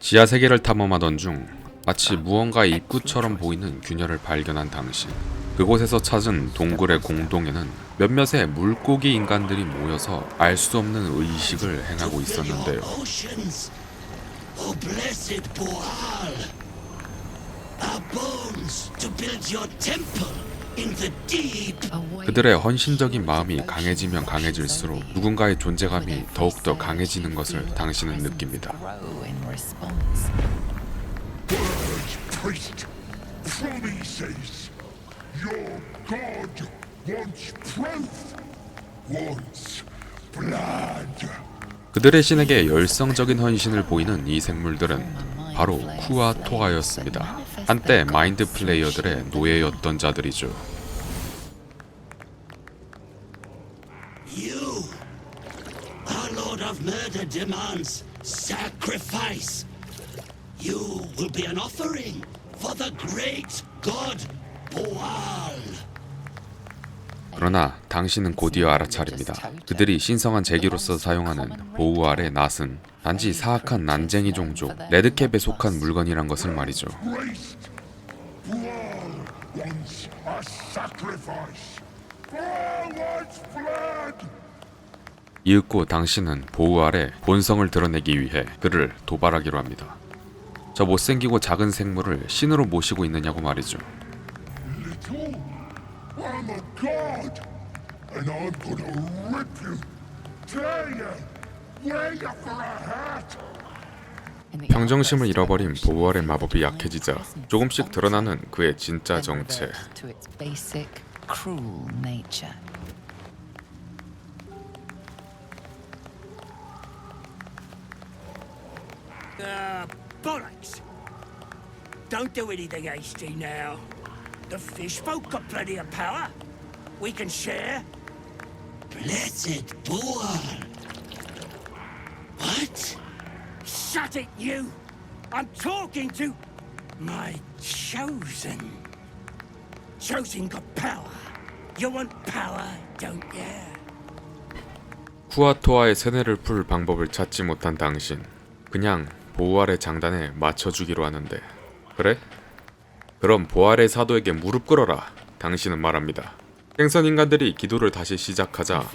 지하 세계를 탐험하던 중 마치 무언가의 입구처럼 보이는 균열을 발견한 당신. 그곳에서 찾은 동굴의 공동에는 몇몇의 물고기 인간들이 모여서 알 수 없는 의식을 행하고 있었는데요. 그들의 헌신적인 마음이 강해지면 강해질수록 누군가의 존재감이 더욱더 강해지는 것을 당신은 느낍니다. 그들의 신에게 열성적인 헌신을 보이는 이 생물들은 바로 쿠아토아였습니다. 한때 마인드 플레이어들의 노예였던 자들이죠. 그러나 당신은 곧이어 알아차립니다. 그들이 신성한 제기로서 사용하는 보우 아래 낫은 단지 사악한 난쟁이 종족 레드캡에 속한 물건이란 것을 말이죠. 이윽고 당신은 보우 아래 본성을 드러내기 위해 그를 도발하기로 합니다. 저 못생기고 작은 생물을 신으로 모시고 있느냐고 말이죠. God, and I'm gonna rip you, tear you, wear you for a hat. 평정심을 잃어버린 보우알의 마법이 약해지자 조금씩 드러나는 그의 진짜 정체. To its basic, cruel nature. Ah, bollocks! Don't do anything hasty now. The fish folk got plenty of power. We can share. Blessed Boal. What? Shut it, you! I'm talking to my chosen. Chosen got power. You want power, don't you? 쿠아토아의 세뇌를 풀 방법을 찾지 못한 당신. 그냥 보우알의 장단에 맞춰주기로 하는데 그래? 그럼 보알의 사도에게 무릎 꿇어라. 당신은 말합니다. 생선 인간들이 기도를 다시 시작하자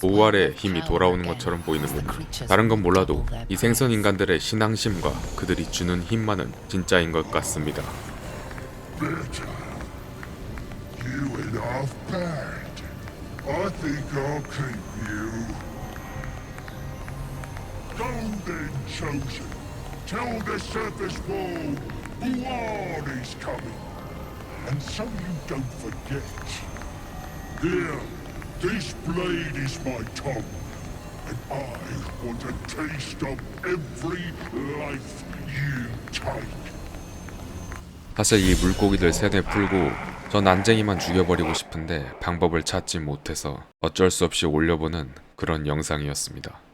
보우알의 힘이 돌아오는 것처럼 보이는군요. 다른 건 몰라도 이 생선 인간들의 신앙심과 그들이 주는 힘만은 진짜인 것 같습니다. Bitter. You enough bad. I think I'll keep you. Go then, chosen. Tell the surface wall Buan is coming. And so you don't forget. Here, this blade is my tongue. And I want a taste of every life you take. 사실 이 물고기들 세뇌 풀고 저 난쟁이만 죽여버리고 싶은데 방법을 찾지 못해서 어쩔 수 없이 올려보는 그런 영상이었습니다.